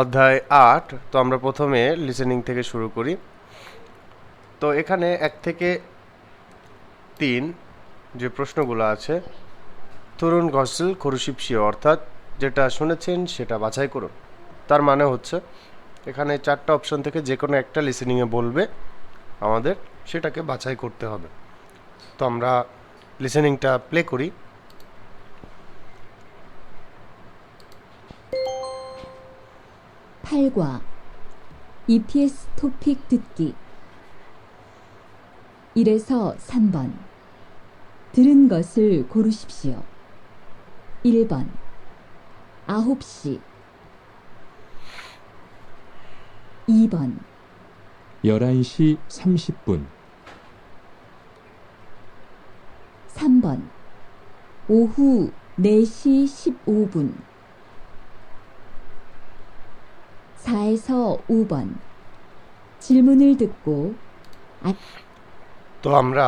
অধ্যায় আট, তো আমরা প্রথমে লিসেনিং থেকে শুরু করি। তো এখানে এক থেকে তিন যে প্রশ্নগুলো আছে, তরুণ গসল খরুশিপসিও অর্থাৎ যেটা শুনেছেন সেটা বাছাই করুন। তার মানে হচ্ছে, এখানে চারটা অপশন থেকে যে কোনো একটা লিসেনিংয়ে বলবে, আমাদের সেটাকে বাছাই করতে হবে। তো আমরা লিসেনিংটা প্লে করি। 팔과 EPS 토픽 듣기 1에서 3번. 들은 것을 고르십시오. 1번. 9시. 2번. 11시 30분, 3번. 오후 4시 15분 4에서 5번 질문을 듣고 তো আমরা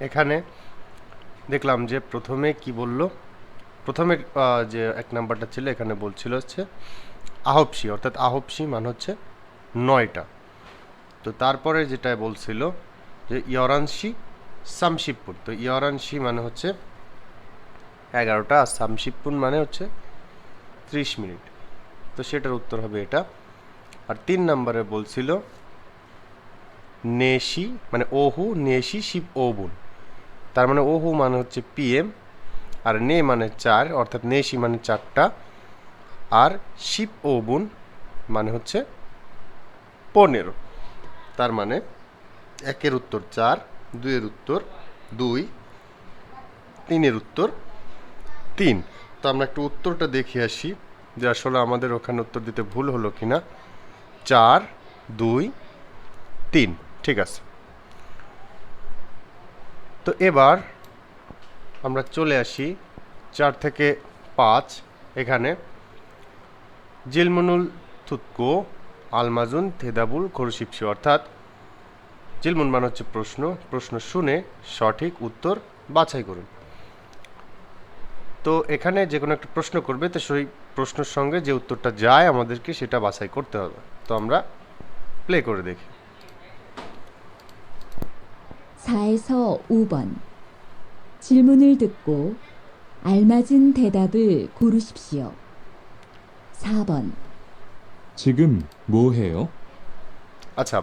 এখানে দেখলাম যে প্রথমে কি বলল প্রথমে আহ, যে এক নাম্বারটা ছিল এখানে বলছিল হচ্ছে আহপসি অর্থাৎ আহপসি মানে হচ্ছে নয়টা তো তারপরে যেটা বলছিল যে ইয়রানসি সামশিবপুর তো ইয়রানসি মানে হচ্ছে এগারোটা আর সামশিবপুর মানে হচ্ছে ত্রিশ মিনিট তো সেটার উত্তর হবে এটা। আর তিন নম্বরে বলছিল, নেশি মানে ওহু, নেশি, শিব, ওবুন। তার মানে ওহু মানে হচ্ছে পিএম, আর নে মানে চার, অর্থাৎ নেশি মানে চারটা। আর শিব ওবুন মানে হচ্ছে পনেরো। তার মানে একের উত্তর চার, দুইয়ের উত্তর দুই, তিনের উত্তর তিন। তো আমরা একটু উত্তরটা দেখে আসি। যে আসলে আমাদের ওখানে উত্তর দিতে ভুল হলো কিনা। চার, দুই, তিন। ঠিক আছে। তো এবার আমরা চলে আসি চার থেকে পাঁচ এখানে। জিলমনুল থুতকো, আলমাজুন, থেদাবুল খরুশিপসি অর্থাৎ জিলমুন মানে হচ্ছে প্রশ্ন। প্রশ্ন শুনে সঠিক উত্তর বাছাই করুন। তো এখানে যে কোনো একটা প্রশ্ন করবে, তো সেই প্রশ্নের সঙ্গে যে উত্তরটা যায় আমাদেরকে সেটা বাছাই করতে হবে তো আমরা প্লে করে দেখি 4에서 5번 질문을 듣고 알맞은 대답을 고르십시오. 4번 지금 뭐 해요? আচ্ছা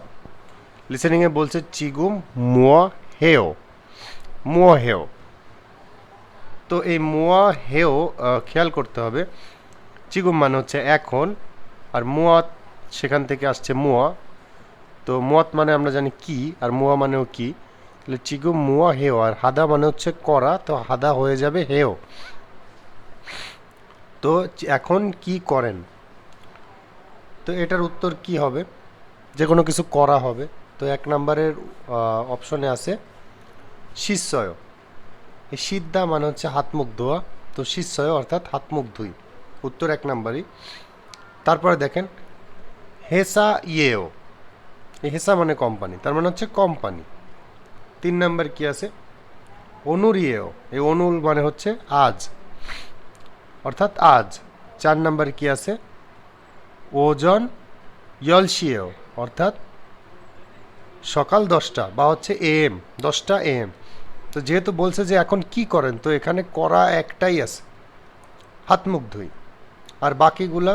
লিসেনিংয়ে বলছে চিগুম মুয়া হেও মুয়া হেও তো এই মুয়া হেও আহ, খেয়াল করতে হবে চিগুম মানে হচ্ছে এখন আর মুয়াত সেখান থেকে আসছে মুয়া। তো মুয়াত মানে আমরা জানি কি, আর মুয়া মানেও কি? তাহলে চিগুম মুয়া হেও আর হাদা মানে হচ্ছে করা, তো হাদা হয়ে যাবে হেও তো এখন কি করেন? তো এটার উত্তর কি হবে? যে কোনো কিছু করা হবে। তো এক নম্বরের অপশনে আছে, শিষ্যয়। এই সিদ্ধা মানে হচ্ছে হাত মুখ ধোয়া। তো শিষ্যয় অর্থাৎ হাত মুখ ধুই। উত্তর এক নম্বরই। তারপরে দেখেন, হেসা ইয়েও। হেসা মানে কোম্পানি, তার মানে হচ্ছে কোম্পানি। তিন নাম্বার কি আছে? অনুর ইয়েও। এই অনুল মানে হচ্ছে আজ। অর্থাৎ আজ। চার নাম্বার কি আছে? ওজন ইয়লসিয়েও। অর্থাৎ সকাল দশটা বা হচ্ছে এম দশটা এম তো যেহেতু বলছে যে এখন কি করেন, তো এখানে করা একটাই আছে। হাত মুখ ধুই। আর বাকিগুলা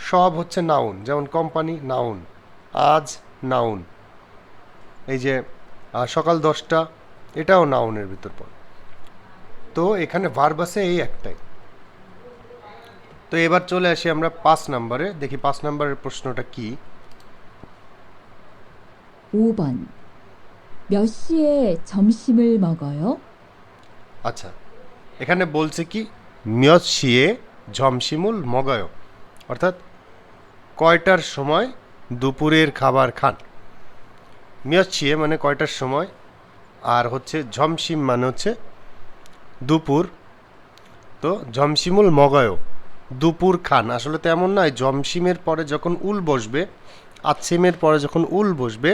সব হচ্ছে নাউন যেমন কোম্পানি নাউন আজ নাউন এই যে আহ, সকাল দশটা এটাও নাউনের ভিতর পড়ে তো এখানে ভার্ব আছে এই একটাই তো এবার চলে আসি আমরা পাঁচ নম্বরে দেখি পাঁচ নম্বরের প্রশ্নটা কি 5번 몇 시에 점심을 먹어요? আচ্ছা এখানে বলছে কি মিয়ত শিয়ে ঝমসিমুল মগায় অর্থাৎ কয়টার সময় দুপুরের খাবার খান? মিয়ত শিয়ে মানে কয়টার সময়? আর হচ্ছে ঝমসিম মানে হচ্ছে দুপুর। তো ঝমসিমুল মগায় দুপুর খান। আসলে তো এমন নয় জমসিমের পরে যখন উল বসবে আচ্ছিমের পরে যখন উল বসবে,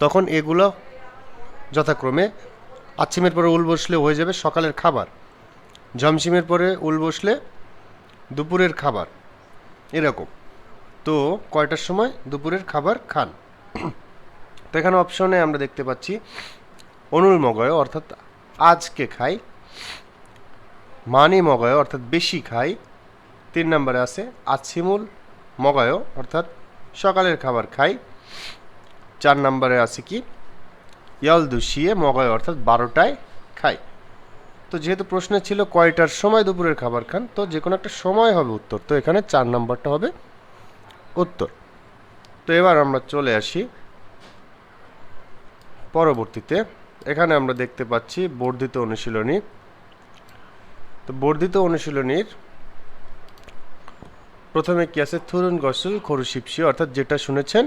তখন এগুলো যথাক্রমে আচ্ছিমের পরে উল বসলে হয়ে যাবে সকালের খাবার। জমসিমের পরে উল বসলে দুপুরের খাবার। এরকম। তো কয়টার সময় দুপুরের খাবার খান? তো এখানে অপশনে আমরা দেখতে পাচ্ছি অনুল মগয় অর্থাৎ আজকে খাই, মানি মগয় অর্থাৎ বেশি খাই, তিন নম্বরে আছে আছিমুল মগয় অর্থাৎ সকালের খাবার খাই, চার নম্বরে আছে কি ইয়ল দুশিয়ে মগয় অর্থাৎ বারোটায় খাই। তো যেহেতু প্রশ্ন ছিল কয়টার সময় দুপুরের খাবার খান, তো যে কোনো একটা সময় হবে উত্তর। তো এখানে চার নম্বরটা হবে উত্তর। তো এবার আমরা চলে আসি পরবর্তীতে। এখানে আমরা দেখতে পাচ্ছি বর্ধিত অনুশীলনী। তো বর্ধিত অনুশীলনীর প্রথমে কি আছে? থুরুন, গসল খরুশিপসি অর্থাৎ যেটা শুনেছেন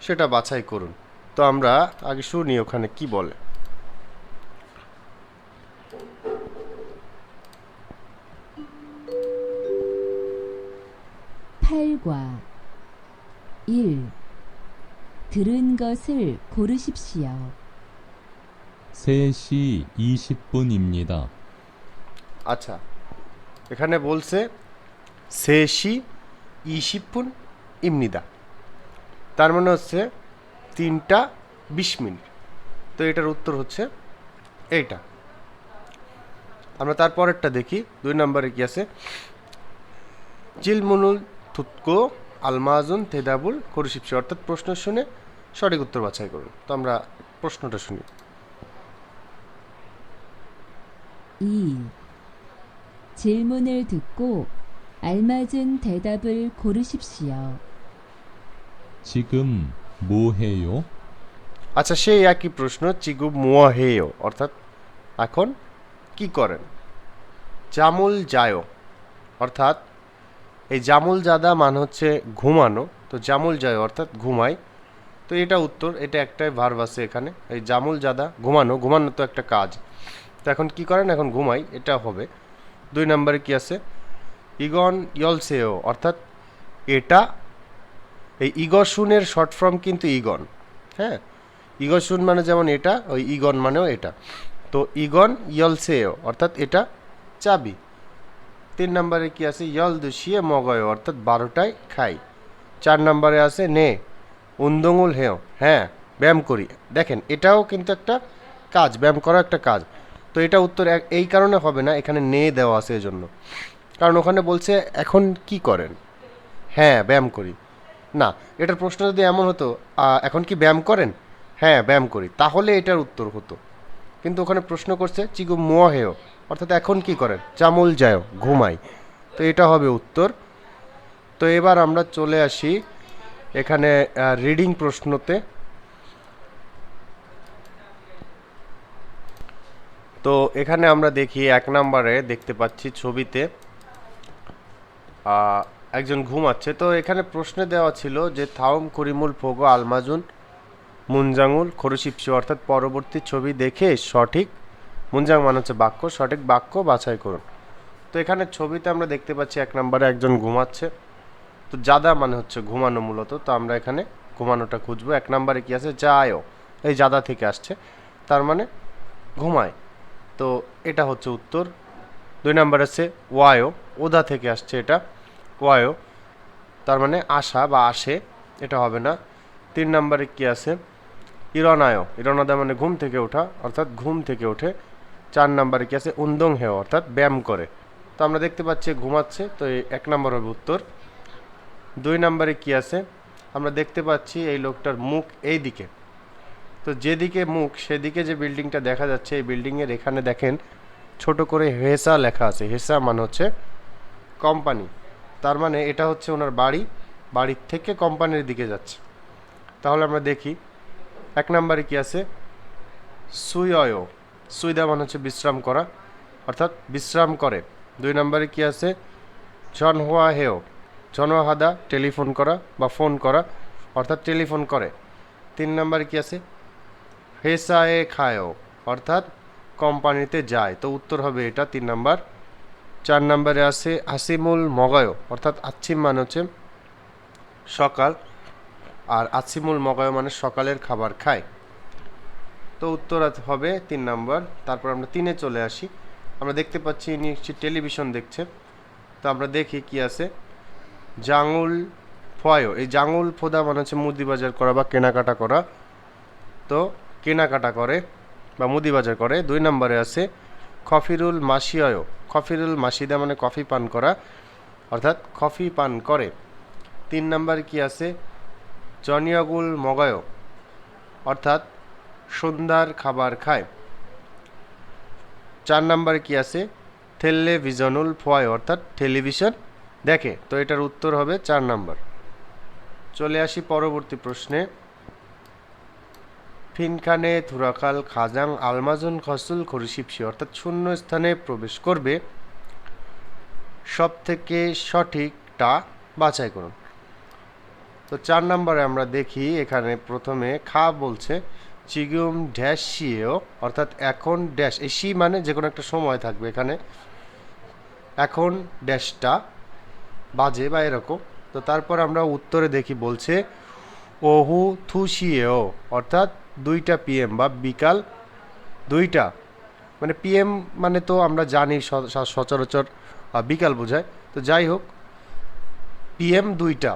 সেটা বাছাই করুন। তো আমরা আগে শুনি ওখানে কি বলে। 팔과 1. 들은 것을 고르십시오. 3시 20분입니다. আচ্ছা এখানে বলছে সেশি ইশিপুন ইমনিদা তার মানে হচ্ছে তিনটা বিশ মিনিট তো এটার উত্তর হচ্ছে এইটা আমরা তারপরেরটা দেখি দুই নম্বরে কি আছে চিলমুনুল থুতকো আলমাজুন তেদাবুল করুশিপসি অর্থাৎ প্রশ্ন শুনে সঠিক উত্তর বাছাই করুন তো আমরা প্রশ্নটা শুনি 2. 질문을 듣고 알맞은 대답을 고르십시오. 지금 뭐 해요? আচ্ছা সেই একই প্রশ্ন চিগু মুয়াহেয় অর্থাৎ এখন কি করেন জামুল জায়ো অর্থাৎ এই জামুল জাদা মানে হচ্ছে ঘুমানো, তো জামুল জায়ো অর্থাৎ ঘুমাই তো এটা উত্তর, এটা একটাই ভার্ব আছে এখানে। এই জামুল জাদা, ঘুমানো ঘুমানো তো একটা কাজ। তো এখন কি করেন? এখন ঘুমাই, এটা হবে। দুই নম্বরে কি আছে? ইগন ইয়লসেও, অর্থাৎ এটা, এই ইগশুনের শর্ট ফর্ম কিন্তু ইগন হ্যাঁ? ইগশুন মানে যেমন এটা, ওই ইগন মানেও এটা। তো ইগন ইয়লসেও, অর্থাৎ এটা চাবি। তিন নম্বরে কি আছে? ইয়ল দুশিয়ে মগয়, অর্থাৎ বারোটায় খাই। চার নম্বরে আছে নে উন্দঙ্গুল হেও। হ্যাঁ ব্যায়াম করি। দেখেন, এটাও কিন্তু একটা কাজ, ব্যায়াম করা একটা কাজ। তো এটা উত্তর এই কারণে হবে না, এখানে নে দেওয়া আছে এজন্য। কারণ ওখানে বলছে, এখন কি করেন? হ্যাঁ ব্যায়াম করি। না, এটার প্রশ্ন যদি এমন হতো এখন কি ব্যায়াম করেন? হ্যাঁ ব্যায়াম করি। তাহলে এটার উত্তর হতো। কিন্তু ওখানে প্রশ্ন করছে, চিগু মোয়া হেও? অর্থাৎ এখন কি করেন? চামুল যায় ঘুমাই। তো এটা হবে উত্তর। তো এবার আমরা চলে আসি এখানে রিডিং প্রশ্নতে। তো এখানে আমরা দেখি এক নম্বরে দেখতে পাচ্ছি ছবিতে একজন ঘুমাচ্ছে। তো এখানে প্রশ্নে দেওয়া ছিল যে থাউম করিমুল ফোগো আলমাজুন মুনজাঙ্গুল খরুশিপসি অর্থাৎ পরবর্তী ছবি দেখে সঠিক মুনজাং মানে হচ্ছে বাক্য, সঠিক বাক্য বাছাই করুন। তো এখানে ছবিতে আমরা দেখতে পাচ্ছি এক নম্বরে একজন ঘুমাচ্ছে। তো জাদা মানে হচ্ছে ঘুমানো মূলত। তো আমরা এখানে ঘুমানোটা খুঁজবো। এক নম্বরে কি আছে? যায়ও। এই জাদা থেকে আসছে। তার মানে ঘুমায়। তো এটা হচ্ছে উত্তর। দুই নাম্বার আছে ওয়ায়ো ওদা থেকে আসছে এটা। ওয়ায়ো তার মানে আসা বা আসে। এটা হবে না। তিন নম্বরে কি আছে? ইরনায়ও। ইরনাদা মানে ঘুম থেকে ওঠা, অর্থাৎ ঘুম থেকে ওঠে। চার নম্বরে কি আছে? উন্দং হেও অর্থাৎ ব্যায়াম করে। তো আমরা দেখতে পাচ্ছি ঘুমাচ্ছে, তো এই এক নম্বর হবে উত্তর। দুই নম্বরে কি আছে? আমরা দেখতে পাচ্ছি এই লোকটার মুখ এই দিকে। তো যেদিকে মুখ, সেদিকে যে বিল্ডিংটা দেখা যাচ্ছে, এই বিল্ডিংয়ের এখানে দেখেন ছোট করে হেসা লেখা আছে। হেসা মানে হচ্ছে কোম্পানি। তার মানে এটা হচ্ছে ওনার বাড়ি, বাড়ির থেকে কোম্পানির দিকে যাচ্ছে। তাহলে আমরা দেখি, এক নম্বরে কি আছে? সুয়য় সুইদা মানে হচ্ছে বিশ্রাম করা। অর্থাৎ বিশ্রাম করে। দুই নম্বরে কি আছে? জনহোয়া হেও। জনহাদা টেলিফোন করা বা ফোন করা। অর্থাৎ টেলিফোন করে। তিন নম্বরে কি আছে? হেসায়ে খায়ও। অর্থাৎ কোম্পানিতে যায়। তো উত্তর হবে এটা তিন নাম্বার। চার নম্বরে আছে আসিমুল মগয় অর্থাৎ আচ্ছিম মানে হচ্ছে সকাল। আর আসিমুল মগয় মানে সকালের খাবার খায়। তো উত্তর হবে তিন নাম্বার। তারপর আমরা তিনে চলে আসি। আমরা দেখতে পাচ্ছি একটি টেলিভিশন দেখছে। তো আমরা দেখি কি আছে। জাঙ্গুল ফয়। এই জাঙুল ফোদা মানে হচ্ছে মুদি বাজার করা বা কেনাকাটা করা। তো কেনাকাটা করে বা মুদি বাজার করে। দুই নম্বরে আছে খফিরুল মাসিয়য়। খফিরুল মাসিদা মানে কফি পান করা। অর্থাৎ কফি পান করে। তিন নম্বরে কি আছে? জনিয়াগুল মগায়। অর্থাৎ সন্ধ্যার খাবার খায়। চার নম্বরে কি আছে? টেলিভিশনুল ফয় অর্থাৎ টেলিভিশন দেখে। তো এটার উত্তর হবে চার নাম্বার। চলে আসি পরবর্তী প্রশ্নে। ফিনখানে থুরাকাল খাজাং আলমাজন খসুল খরিশিপসি অর্থাৎ শূন্য স্থানে প্রবেশ করবে। সব থেকে সঠিকটা বাছাই করুন। তো চার নম্বরে আমরা দেখি, এখানে প্রথমে খা বলছে। চিগুম ড্যাশ শিয়েও অর্থাৎ এখন ড্যাশ, এই সি মানে যে কোনো একটা সময় থাকবে এখানে। এখন ড্যাশটা বাজে বা এরকম। তো তারপর আমরা উত্তরে দেখি বলছে, ওহু থুসিয়েও অর্থাৎ দুইটা পিএম বা বিকাল দুইটা। মানে পিএম মানে তো আমরা জানি সচরাচর বিকাল বোঝায়। তো যাই হোক, পিএম দুইটা।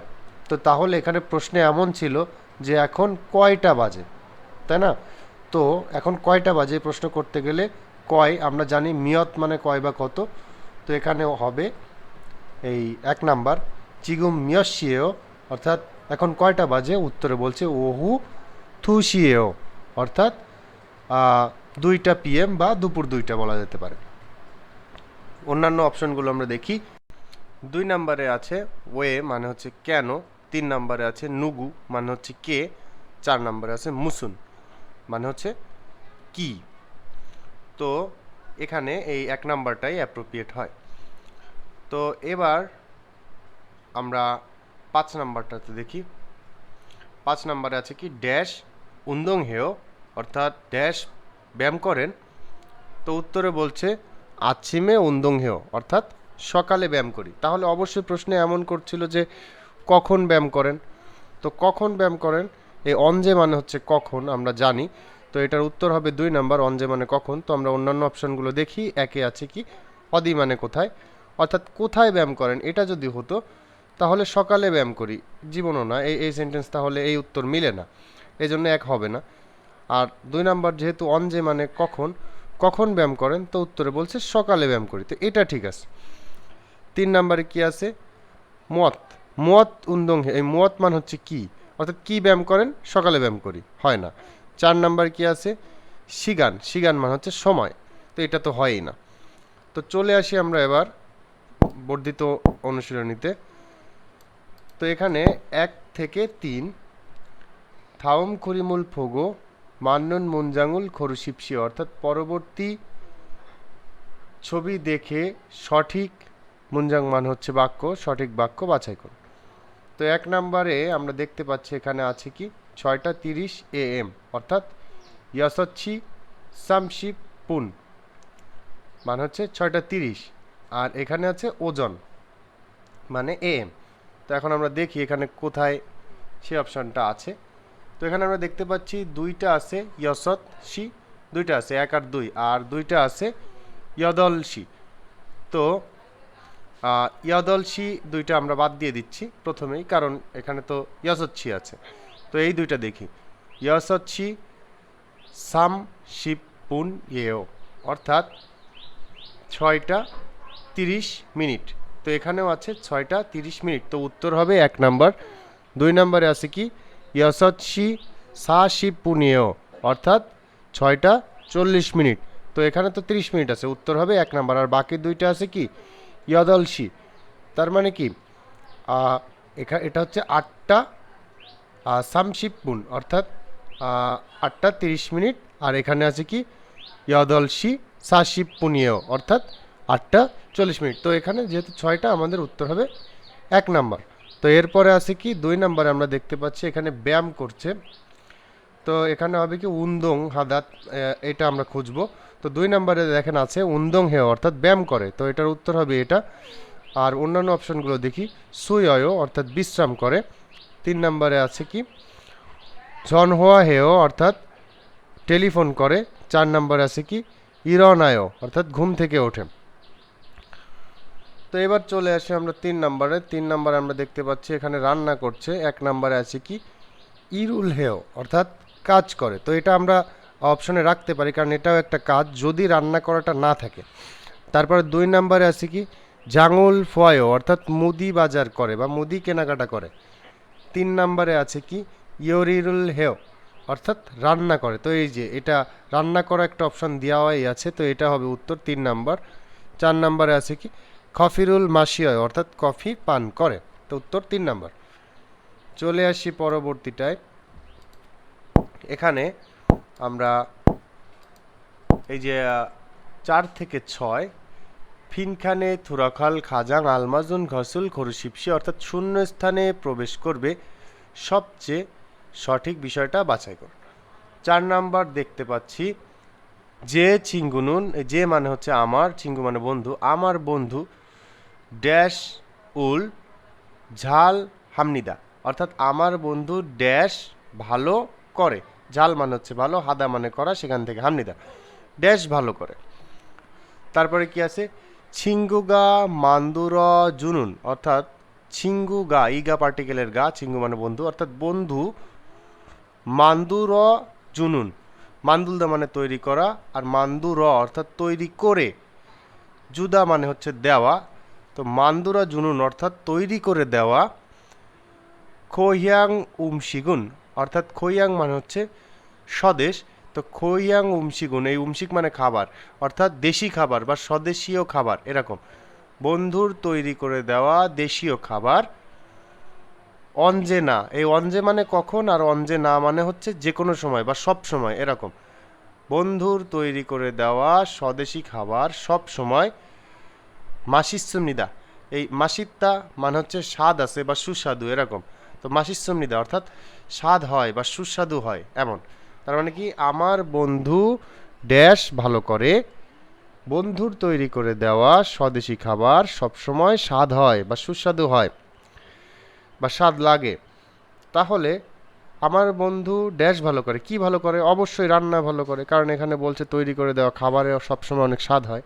তো তাহলে এখানে প্রশ্নে এমন ছিল যে এখন কয়টা বাজে? তাই না? তো এখন কয়টা বাজে প্রশ্ন করতে গেলে? কয়, আমরা জানি মিয়ত মানে কয় বা কত। তো এখানে হবে এই এক নাম্বার, চিগুম মিয়সিয়েও অর্থাৎ এখন কয়টা বাজে? উত্তরে বলছে ওহু থুসিয়েও, অর্থাৎ দুইটা পিএম বা দুপুর দুইটা বলা যেতে পারে। অন্যান্য অপশনগুলো আমরা দেখি। দুই নম্বরে আছে ওয়ে মানে হচ্ছে কেন, তিন নম্বরে আছে নুগু মানে হচ্ছে কে, চার নম্বরে আছে মুসুন। মানে হচ্ছে কি? তো এখানে এই এক নাম্বারটাই অ্যাপ্রোপ্রিয়েট হয়। তো এবার আমরা পাঁচ নাম্বারটাতে দেখি। পাঁচ নাম্বারে আছে কি? ড্যাশ উন্দং হেয়, অর্থাৎ ড্যাশ ব্যায়াম করেন। তো উত্তরে বলছে, আচ্ছিমে উন্দং হেয়, অর্থাৎ সকালে ব্যায়াম করি। তাহলে অবশ্যই প্রশ্নে এমন করছিল যে কখন ব্যায়াম করেন? তো কখন ব্যায়াম করেন? এই অঞ্জে মানে হচ্ছে কখন আমরা জানি, তো এটার উত্তর হবে দুই নাম্বার অঞ্জে মানে কখন। তো আমরা অন্যান্য অপশনগুলো দেখি, একে আছে কি, অদি মানে কোথায়। অর্থাৎ কোথায় ব্যায়াম করেন, এটা যদি হতো, তাহলে সকালে ব্যায়াম করি। জীবনও না, এই এই সেন্টেন্স তাহলে এই উত্তর মিলে না। এই জন্য এক হবে না। আর দুই নাম্বার, যেহেতু অঞ্জে মানে কখন কখন ব্যায়াম করেন, তো উত্তরে বলছে সকালে ব্যায়াম করি। তো এটা ঠিক আছে। তিন নাম্বারে কি আছে? মত মত উন্দং এই মত মান হচ্ছে কি? অর্থাৎ কি ব্যায়াম করেন? সকালে ব্যায়াম করি। হয় না। চার নাম্বার কি আছে? সিগান সিগান মানে হচ্ছে সময়। তো এটা তো হয়ই না। তো চলে আসি আমরা এবার বর্ধিত অনুশীলনীতে। তো এখানে এক থেকে তিন থাউম খরিমুল ফোগো, মান্নন মুনজাঙ্গুল খরুশিপসি, অর্থাৎ পরবর্তী ছবি দেখে সঠিক মুনজাং মান হচ্ছে বাক্য, সঠিক বাক্য বাছাই করুন। তো এক নম্বরে আমরা দেখতে পাচ্ছি এখানে আছে কি? ছয়টা তিরিশ এ এম অর্থাৎ ইয়াসচ্ছি সামশিপ পুন। মানে হচ্ছে ছয়টা তিরিশ। আর এখানে আছে ওজন মানে এ এম তো এখন আমরা দেখি এখানে কোথায় সে অপশানটা আছে। তো এখানে আমরা দেখতে পাচ্ছি দুইটা আছে ইয়সৎ সি দুইটা আছে এক আর দুই আর দুইটা আছে ইয়দলসি তো আহ, ইয়াদলসি দুইটা আমরা বাদ দিয়ে দিচ্ছি প্রথমেই, কারণ এখানে তো ইয়াসচ্ছি আছে। তো এই দুইটা দেখি। ইয়াসচ্ছি, সাম, শিব, পুন, ইয়েও। অর্থাৎ ছয়টা তিরিশ মিনিট। তো এখানেও আছে ছয়টা তিরিশ মিনিট। তো উত্তর হবে এক নাম্বার। দুই নম্বরে আছে কি? ইয়াসচ্ছি, সা শিপ পুনিয়েও অর্থাৎ ছয়টা চল্লিশ মিনিট। তো এখানে তো তিরিশ মিনিট আছে। উত্তর হবে এক নাম্বার। আর বাকি দুইটা আছে কি? ইয়াদলসি তার মানে কি? এখা, এটা হচ্ছে আটটা সামশিপুন অর্থাৎ আটটা তিরিশ মিনিট। আর এখানে আছে কি? ইয়াদলসি সাশিপ পুনিয়েও অর্থাৎ আটটা চল্লিশ মিনিট। তো এখানে যেহেতু ছয়টা, আমাদের উত্তর হবে এক নাম্বার। তো এরপরে আছে কি? দুই নাম্বারে আমরা দেখতে পাচ্ছি, এখানে ব্যায়াম করছে। তো এখানে হবে কি? উন্দং হাদাত এটা আমরা খুঁজবো। তো দুই নম্বরে দেখেন আছে উন্দং হে, অর্থাৎ ব্যায়াম করে। তো এটার উত্তর হবে এটা। আর অন্যান্য অপশনগুলো দেখি। সুই সুয়য় অর্থাৎ বিশ্রাম করে। তিন নম্বরে আছে কি? ঝনহোয়া হেও অর্থাৎ টেলিফোন করে। চার নম্বরে আছে কি? ইরনায় অর্থাৎ ঘুম থেকে ওঠে। তো এবার চলে আসি আমরা তিন নম্বরে। তিন নম্বরে আমরা দেখতে পাচ্ছি এখানে রান্না করছে। এক নম্বরে আছে কি? ইরুল হেও অর্থাৎ কাজ করে। তো এটা আমরা অপশনে রাখতে পারি, কারণ এটাও একটা কাজ যদি রান্না করাটা না থাকে। তারপরে দুই নম্বরে আছে কি? জাঙুল ফয়ও, অর্থাৎ মুদি বাজার করে বা মুদি কেনাকাটা করে। তিন নম্বরে আছে কি? ইয়রিরুল হেও, অর্থাৎ রান্না করে। তো এই যে, এটা রান্না করা একটা অপশন দেওয়াই আছে, তো এটা হবে উত্তর তিন নাম্বার। চার নাম্বারে আছে কি? কফিরুল মাসিয় অর্থাৎ কফি পান করে, তো উত্তর তিন নাম্বার। চলে আসি পরবর্তীটায়। এখানে আমরা এই যে চার থেকে ছয়, ফিনখানে থুরাখাল, খাজাং, আলমাজুন, ঘসুল খরুশিপসি অর্থাৎ শূন্য স্থানে প্রবেশ করবে সবচেয়ে সঠিক বিষয়টা বাছাই করুন। চার নাম্বার দেখতে পাচ্ছি, যে চিঙ্গুনুন, যে মানে হচ্ছে আমার, চিঙ্গু মানে বন্ধু, আমার বন্ধু, ড্যাশ, উল, ঝাল, হামনিদা। অর্থাৎ আমার বন্ধু ড্যাশ ভালো করে। ঝাল মানে হচ্ছে ভালো, হাদা মানে করা, সেখান থেকে হামনিদা ড্যাশ ভালো করে। তারপরে কি আছে? ছিঙ্গুগা, মান্দুর, জুনুন, অর্থাৎ ছিঙ্গু গা ইগা পার্টিকেলের গা, ছিঙ্গু মানে বন্ধু, অর্থাৎ বন্ধু, মান্দুর, জুনুন। মান্দুলদা মানে তৈরি করা আর মান্দুর, অর্থাৎ তৈরি করে। জুদা মানে হচ্ছে দেওয়া। তো মান্দুরা, জুনুন, অর্থাৎ তৈরি করে দেওয়া। খোহিয়াং উমশিগুন অর্থাৎ খৈয়াং মানে হচ্ছে স্বদেশ, তো খৈয়াং উমশিগুন, এই উমশিক মানে খাবার, অর্থাৎ দেশি খাবার বা স্বদেশীয় খাবার, এরকম। বন্ধুর তৈরি করে দেওয়া দেশীয় খাবার অঞ্জে না এই অঞ্জে মানে কখন আর অঞ্জে না মানে হচ্ছে যে কোনো সময় বা সব সময়, এরকম। বন্ধুর তৈরি করে দেওয়া স্বদেশি খাবার সব সময় মাসিসুমনিদা এই মাসিত্তা মানে হচ্ছে স্বাদ আছে বা সুস্বাদু, এরকম। তো মাসির মাসিসুমনিদা অর্থাৎ স্বাদ হয় বা সুস্বাদু হয়, এমন। তার মানে কি, আমার বন্ধু ড্যাশ ভালো করে, বন্ধুর তৈরি করে দেওয়া স্বদেশি খাবার সবসময় স্বাদ হয় বা সুস্বাদু হয় বা স্বাদ লাগে। তাহলে আমার বন্ধু ড্যাশ ভালো করে, কি ভালো করে? অবশ্যই রান্না ভালো করে, কারণ এখানে বলছে তৈরি করে দেওয়া খাবারে সবসময় অনেক স্বাদ হয়।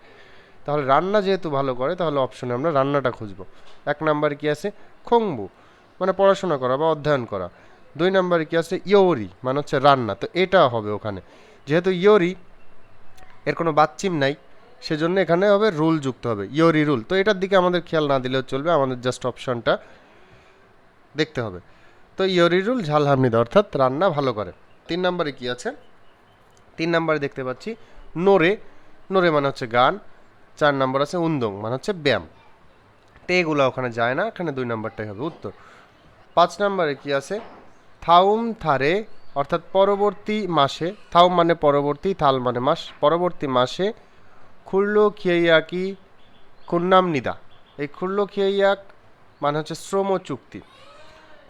তাহলে রান্না যেহেতু ভালো করে, তাহলে অপশনে আমরা রান্নাটা খুঁজবো। এক নাম্বার কি আছে? খংবু। মানে পড়াশোনা করা বা অধ্যয়ন করা। দুই নাম্বারে কি আছে? ইয়োরি মানে হচ্ছে রান্না। তো এটা হবে ওখানে। যেহেতু ইয়োরি, এর কোনো বাচ্চিম নাই, সেজন্য এখানে হবে রুল যুক্ত হবে, ইয়োরি রুল। তো এটার দিকে আমাদের খেয়াল না দিলেও চলবে, আমাদের জাস্ট অপশনটা দেখতে হবে। তো ইয়োরিরুল ঝাল হামিদ অর্থাৎ রান্না ভালো করে। তিন নম্বরে কি আছে? তিন নম্বরে দেখতে পাচ্ছি, নোরে নোরে মানে হচ্ছে গান। চার নম্বর আছে উন্দং মানে হচ্ছে ব্যায়াম। তো এগুলো ওখানে যায় না, এখানে দুই নম্বরটাই হবে উত্তর। পাঁচ নম্বরে কি আছে? থাউম থারে, অর্থাৎ পরবর্তী মাসে, থাউম মানে পরবর্তী, থাল মানে মাস, পরবর্তী মাসে খুল্লো খিয়াইয়াকি কুন্নাম নিদা। এই খুল্লো খিয়াইয়াক মানে হচ্ছে শ্রম চুক্তি।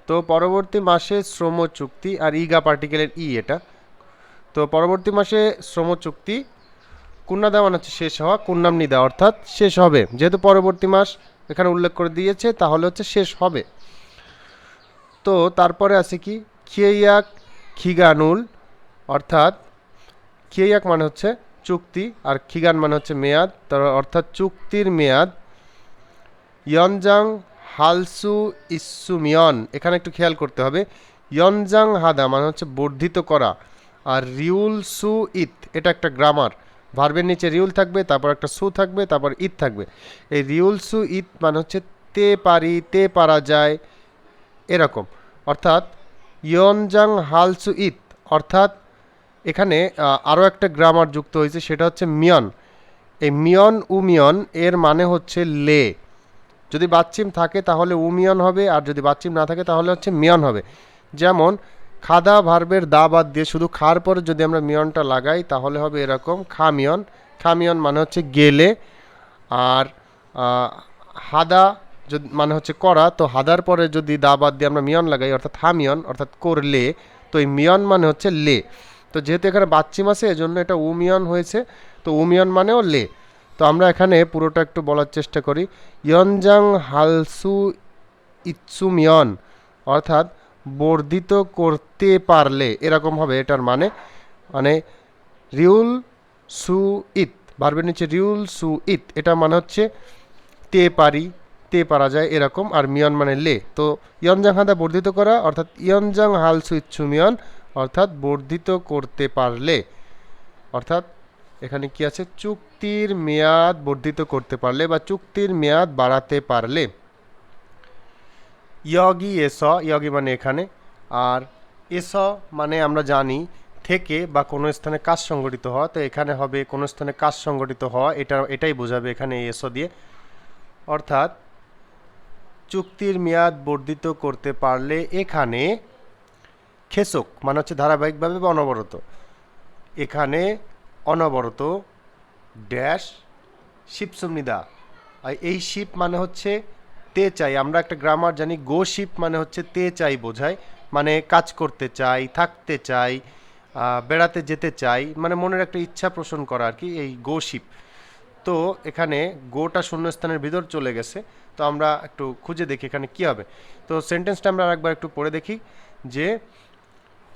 তো পরবর্তী মাসে শ্রম চুক্তি, আর ইগা পার্টিকেলের ই এটা। তো পরবর্তী মাসে শ্রম চুক্তি কুন্নাদা মানে হচ্ছে শেষ হওয়া কুন্নাম নিদা অর্থাৎ শেষ হবে। যেহেতু পরবর্তী মাস এখানে উল্লেখ করে দিয়েছে, তাহলে হচ্ছে শেষ হবে। তো তারপরে আছে কি? খিয়াইয়াক খিগানুল, অর্থাৎ খিয়াইয়াক মানে হচ্ছে চুক্তি আর খিগান মানে হচ্ছে মেয়াদ, তার অর্থাৎ চুক্তির মেয়াদ। ইয়নজাং হালসু ইসুমিয়ন এখানে একটু খেয়াল করতে হবে। ইয়নজাং হাদা মানে হচ্ছে বর্ধিত করা আর রিউল সু ইত, এটা একটা গ্রামার। ভার্বের নিচে রিউল থাকবে, তারপর একটা সু থাকবে, তারপর ইত থাকবে। এই রিউল সু ইত মানে হচ্ছে তে পারি, তে পারা যায় এরকম। অর্থাৎ ইয়নজাং হালসু ইত, অর্থাৎ এখানে আরও একটা গ্রামার যুক্ত হয়েছে, সেটা হচ্ছে মিয়ন। এই মিয়ন উমিয়ন এর মানে হচ্ছে লে। যদি বাচ্চিম থাকে তাহলে উমিয়ন হবে, আর যদি বাচ্চিম না থাকে তাহলে হচ্ছে মিয়ন হবে। যেমন, খাদা ভার্বের দা বাদ দিয়ে শুধু খার পরে যদি আমরা মিয়নটা লাগাই, তাহলে হবে এরকম খামিয়ন খামিয়ন মানে হচ্ছে গেলে, আর হাদা যদি মানে হচ্ছে করা, তো হাদার পরে যদি দা বাদ দিয়ে আমরা মিয়ন লাগাই, অর্থাৎ হামিয়ন অর্থাৎ করলে, তো এই মিয়ন মানে হচ্ছে লে। তো যেহেতু এখানে বাচ্চিম আছে, এজন্য এটা উমিয়ন হয়েছে, তো উমিয়ন মানেও লে। তো আমরা এখানে পুরোটা একটু বলার চেষ্টা করি। ইয়নজাং হালসু ইৎসুমিয়ন অর্থাৎ বর্ধিত করতে পারলে, এরকম হবে এটার মানে। মানে রিউল সু ইত, ভার্বের নিচে রিউল সু ইত, এটা মানে হচ্ছে তে পারি। তে পারা যায় এরকম। আর মিয়ন মানে লে। তো ইয়নজাং হাদা বর্ধিত করা, অর্থাৎ ইয়নজাং হাল সুইচ্ছু মিয়ন, অর্থাৎ বর্ধিত করতে পারলে। অর্থাৎ এখানে কি আছে? চুক্তির মেয়াদ বর্ধিত করতে পারলে বা চুক্তির মেয়াদ বাড়াতে পারলে। ইয়গি এস, ইয়গি মানে এখানে। আর এস মানে আমরা জানি থেকে বা কোনো স্থানে কাজ সংগঠিত হওয়া। তো এখানে হবে কোনো স্থানে কাজ সংগঠিত হওয়া, এটা, এটাই বোঝাবে এখানে এসো দিয়ে। অর্থাৎ চুক্তির মেয়াদ বর্ধিত করতে পারলে এখানে খেসক মানে হচ্ছে ধারাবাহিকভাবে বা অনবরত, এখানে অনবরত ড্যাশ শিপসুমনিদা আর এই শিপ মানে হচ্ছে তে চাই। আমরা একটা গ্রামার জানি, গো শিপ মানে হচ্ছে তে চাই বোঝায় মানে কাজ করতে চাই, থাকতে চাই বেড়াতে যেতে চাই মানে মনের একটা ইচ্ছা পোষণ করা আর কি, এই গো শিপ। তো এখানে গোটা শূন্যস্থানের ভিতর চলে গেছে। তো আমরা একটু খুঁজে দেখি এখানে কি হবে। তো সেন্টেন্সটা আমরা আরেকবার একটু পড়ে দেখি যে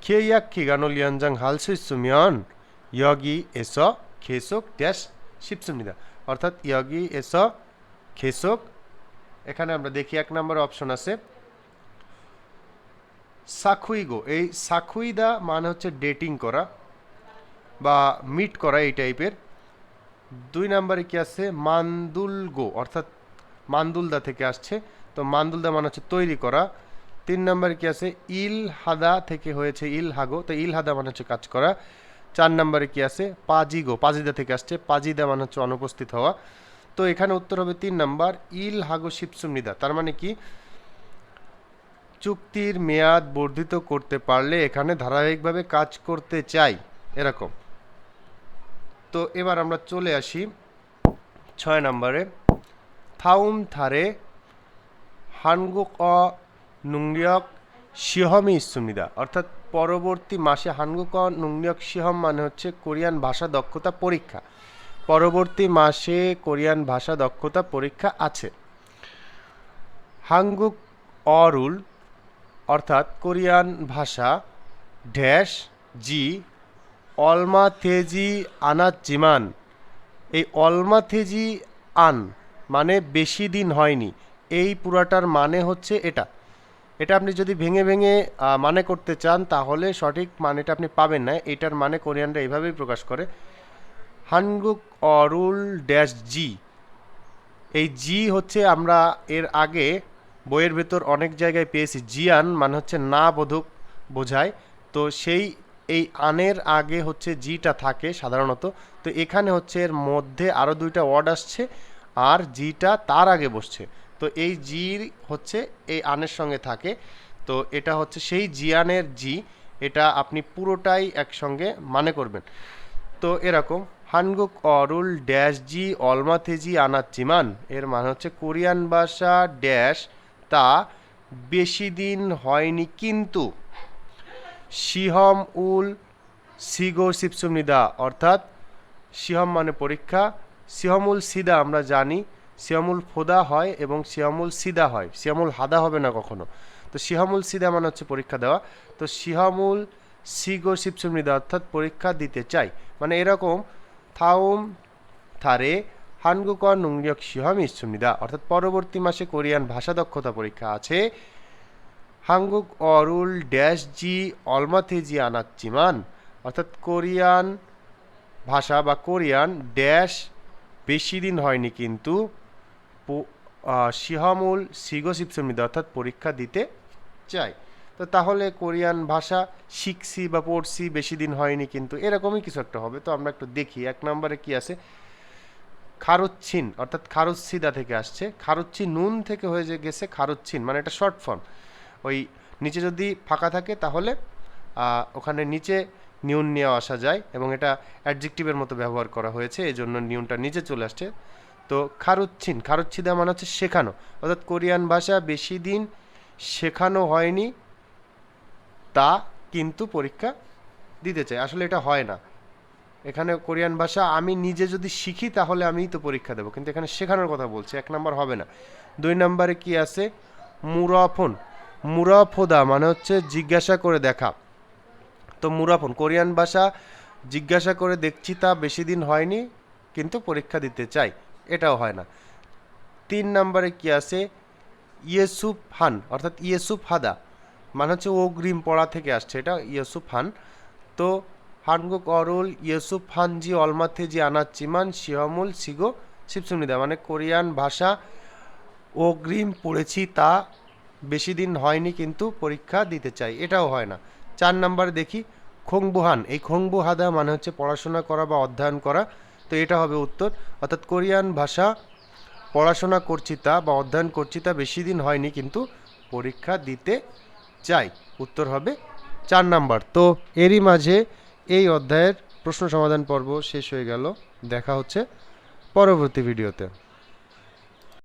খেয়াক খিগানো লিয়ানজাং হালসুইসুমিয়ন ইয়গি এস খেসক ড্যাশ শিপসুমিদা অর্থাৎ ইয়গি এস খেসক। এখানে আমরা দেখি এক নম্বর অপশন আছে। সাকুইগো এই সাকুইদা মানে হচ্ছে ডেটিং করা বা মিট করা এই টাইপের দুই নম্বরে কি আছে? মান্দুলগো, অর্থাৎ মান্দুলদা থেকে আসছে। তো মান্দুলদা মানে হচ্ছে তৈরি করা। তিন নম্বরে কি আছে? ইল হাদা থেকে হয়েছে ইল হাগো তো ইল হাদা মানে হচ্ছে কাজ করা। চার নম্বরে কি আছে? পাজিগো, পাজিদা থেকে আসছে। পাজিদা মানে হচ্ছে অনুপস্থিত হওয়া। তো এখানে উত্তর হবে তিন নাম্বার ইল হাগো শিপসুমনিদা তার মানে কি? চুক্তির মেয়াদ বর্ধিত করতে পারলে এখানে ধারাবাহিকভাবে কাজ করতে চাই। এরকম। তো এবার আমরা চলে আসি ছয় নম্বরে। থাউম থারে হানগুক অ নুংলিয়ক সিহমি ইসুমিদা অর্থাৎ পরবর্তী মাসে হানগুক অ নুংলিয়ক সিহম মানে হচ্ছে কোরিয়ান ভাষা দক্ষতা পরীক্ষা। পরবর্তী মাসে কোরিয়ান ভাষা দক্ষতা পরীক্ষা আছে। হাঙ্গুক অরুল অর্থাৎ কোরিয়ান ভাষা ড্যাশ জি অলমা তেজি আনাত জিমান। এই অলমা তেজি আন মানে বেশি দিন হয়নি। এই পুরাটার মানে হচ্ছে এটা। এটা আপনি যদি ভেঙে ভেঙে মানে করতে চান, তাহলে সঠিক মানেটা আপনি পাবেন না। এটার মানে কোরিয়ানরা এইভাবেই প্রকাশ করে। হানগুক অরুল ড্যাশ জি। এই জি হচ্ছে আমরা এর আগে বইয়ের ভেতর অনেক জায়গায় পেয়েছি। জিয়ান মানে হচ্ছে না বোধক বোঝায়। তো সেই এই আনের আগে হচ্ছে জিটা থাকে সাধারণত। তো এখানে হচ্ছে এর মধ্যে আরও দুইটা ওয়ার্ড আসছে আর জিটা তার আগে বসছে। তো এই জি হচ্ছে এই আনের সঙ্গে থাকে। তো এটা হচ্ছে সেই জিয়ানের জি, এটা আপনি পুরোটাই একসঙ্গে মানে করবেন। তো এরকম, হানগুক অরুল ড্যাশ জি অলমাথেজি আনাচ্চিমান এর মানে হচ্ছে কোরিয়ান ভাষা ড্যাশ তা বেশি দিন হয়নি কিন্তু সিহম উল সিগো সিপসুমনিদা অর্থাৎ সিহম মানে পরীক্ষা। সিহমুল সিদা আমরা জানি সিয়ামুল ফোদা হয় এবং সিয়ামুল সিদা হয়। সিয়ামুল হাদা হবে না কখনো। তো সিহামুল সিদা মানে হচ্ছে পরীক্ষা দেওয়া। তো সিহামুল সিগো সিপসুমনিদা অর্থাৎ পরীক্ষা দিতে চাই। মানে এরকম, থাউম থারে হানগুকন নুংলিয়ক সিহম ইসুমনিদা অর্থাৎ পরবর্তী মাসে কোরিয়ান ভাষা দক্ষতা পরীক্ষা আছে। হাঙ্গুক অরুল ড্যাশ জি অলমাথেজি আনাচ্চিমান অর্থাৎ কোরিয়ান ভাষা বা কোরিয়ান ড্যাশ বেশি দিন হয়নি কিন্তু সিহামুল সিগোসিপসমিদা অর্থাৎ পরীক্ষা দিতে চাই তো তাহলে কোরিয়ান ভাষা শিখছি বা পড়ছি বেশি দিন হয়নি কিন্তু এরকমই কিছু একটা হবে। তো আমরা একটু দেখি, এক নম্বরে কি আছে? খারুচ্ছিন, অর্থাৎ খারুচ্ছিদা থেকে আসছে। খারুচ্ছি নুন থেকে হয়ে গেছে খারুচ্ছিন মানে এটা শর্ট ফর্ম ওই নিচে যদি ফাঁকা থাকে তাহলে ওখানে নিচে নিউন নিয়ে আসা যায় এবং এটা অ্যাডজেক্টিভের মতো ব্যবহার করা হয়েছে এই জন্য নিউনটা নিচে চলে আসছে। তো খারুচ্ছিন, খারুচ্ছিদা মানে হচ্ছে শেখানো। অর্থাৎ কোরিয়ান ভাষা বেশি দিন শেখানো হয়নি, তা কিন্তু পরীক্ষা দিতে চাই আসলে এটা হয় না। এখানে কোরিয়ান ভাষা আমি নিজে যদি শিখি তাহলে আমিই তো পরীক্ষা দেবো। কিন্তু এখানে শেখানোর কথা বলছি, এক নম্বর হবে না। দুই নম্বরে কি আছে? মুরাফোন। মুরাফোদা মানে হচ্ছে জিজ্ঞাসা করে দেখা। তো মুরাফোন, কোরিয়ান ভাষা জিজ্ঞাসা করে দেখছি তা বেশি দিন হয়নি, কিন্তু পরীক্ষা দিতে চাই, এটাও হয় না। তিন নম্বরে কি আছে? ইয়েসুফ হান, অর্থাৎ ইয়েসুফ হাদা মানে হচ্ছে অগ্রিম পড়া থেকে আসছে, এটা ইয়েসুফ হান। তো হানগুক অরুল ইয়েসুফ হানজি, অলমাথেজি আনাচ্চিমান শিহমুল, সিগো শিবসুমিদা মানে কোরিয়ান ভাষা অগ্রিম পড়েছি তা বেশি দিন হয়নি কিন্তু পরীক্ষা দিতে চাই, এটাও হয় না। চার নাম্বার দেখি, খোংবুহান। এই খোংবুহাদা মানে হচ্ছে পড়াশোনা করা বা অধ্যয়ন করা। তো এটা হবে উত্তর। অর্থাৎ কোরিয়ান ভাষা পড়াশোনা করছি তা বা অধ্যয়ন করছি তা বেশি দিন হয়নি কিন্তু পরীক্ষা দিতে চাই। উত্তর হবে চার নাম্বার। তো এরই মাঝে এই অধ্যায়ের প্রশ্ন সমাধান পর্ব শেষ হয়ে গেল। দেখা হচ্ছে পরবর্তী ভিডিওতে।